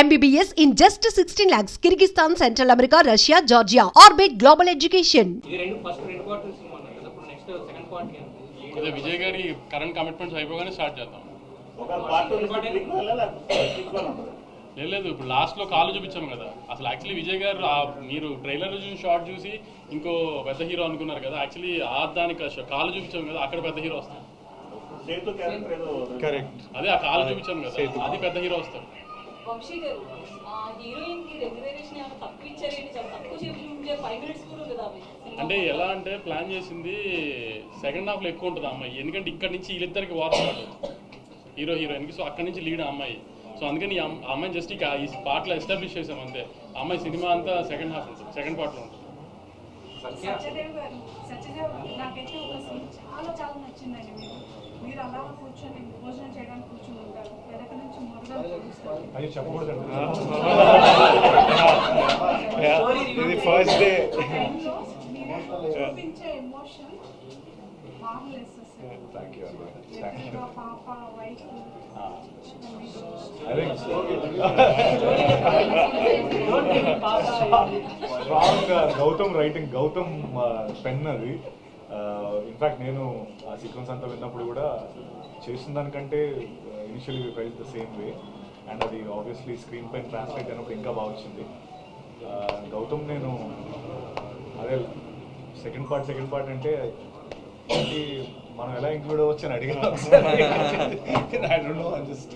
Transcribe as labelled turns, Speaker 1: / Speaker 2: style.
Speaker 1: MBBS in just 16 lakhs. Kyrgyzstan, Central America, Russia, Georgia. Orbit Global Education.
Speaker 2: ఇది రెండు first రెండు quarter cinema అన్నారు కదా. ఇప్పుడు నెక్స్ట్ సెకండ్ క్వార్టర్
Speaker 3: అదే విజయ్ గారి కరెంట్ కమిట్మెంట్స్ అయిపోగానే స్టార్ట్ చేద్దాం.
Speaker 4: ఒక పార్ట్
Speaker 3: లేదు లేదు. ఇప్పుడు లాస్ట్లో కాలు చూపించాం కదా. అసలు యాక్చువల్లీ విజయ్ గారు ఆ మీరు ట్రైలర్ చూసి షార్ట్ చూసి ఇంకో పెద్ద హీరో అనుకున్నారు కదా. యాక్చువల్లీ ఆ దానికి కాలు చూపించాం కదా. అక్కడ పెద్ద హీరో వస్తాడు.
Speaker 4: సేతు క్యారెక్టర్ ఏదో
Speaker 5: కరెక్ట్
Speaker 3: అదే ఆ కాలు చూపించాం కదా. అది పెద్ద హీరో వస్తాడు.
Speaker 6: వంశీ గారు ఆ హీరోయిన్కి రెగ్యులరేషన్ ఏమైనా తక్కువ ఇచ్చారేంటి చాలా తక్కువ చూపించే ఫైవ్ మినిట్స్ కూడా ఉంది అవి
Speaker 3: అంటే ఎలా అంటే ప్లాన్ చేసింది సెకండ్ హాఫ్లో ఎక్కువ ఉంటుంది అమ్మాయి. ఎందుకంటే ఇక్కడ నుంచి వీళ్ళిద్దరికి వార్ హీరో హీరోయిన్కి సో అక్కడ నుంచి లీడ్ ఆ అమ్మాయి. సో అందుకని అమ్మాయిని జస్ట్ ఇక ఈ పార్ట్లో ఎస్టాబ్లిష్ చేసాం అంతే. అమ్మాయి సినిమా అంతా సెకండ్ హాఫ్ ఉంటుంది. సెకండ్ పార్ట్లో ఉంటుంది.
Speaker 7: సత్యదేవ్ గారు సత్యదేవ్ నాకైతే ఒక సీన్ చాలా చాలా నచ్చిందండి. మీరు మీరు అలా కూర్చొని భోజనం చేయడానికి కూర్చొని ఉంటారు. వెనక నుంచి
Speaker 5: అది చెప్పకూడదు ఇది first day strong Gautam writing Gautam pen అది. ఇన్ఫాక్ట్ నేను ఆ సీక్వెన్స్ అంతా విన్నప్పుడు కూడా చేసిన దానికంటే initially felt the same way and అది ఆబ్వియస్లీ స్క్రీన్ పైన ట్రాన్స్లేట్ అయినప్పుడు ఇంకా బాగా వచ్చింది. గౌతమ్ నేను అదే సెకండ్ పార్ట్ సెకండ్ పార్ట్ అంటే మనం ఎలా ఇంక్లూడ్ అవ్వచ్చు అని అడిగాను ఐ డోంట్ నో జస్ట్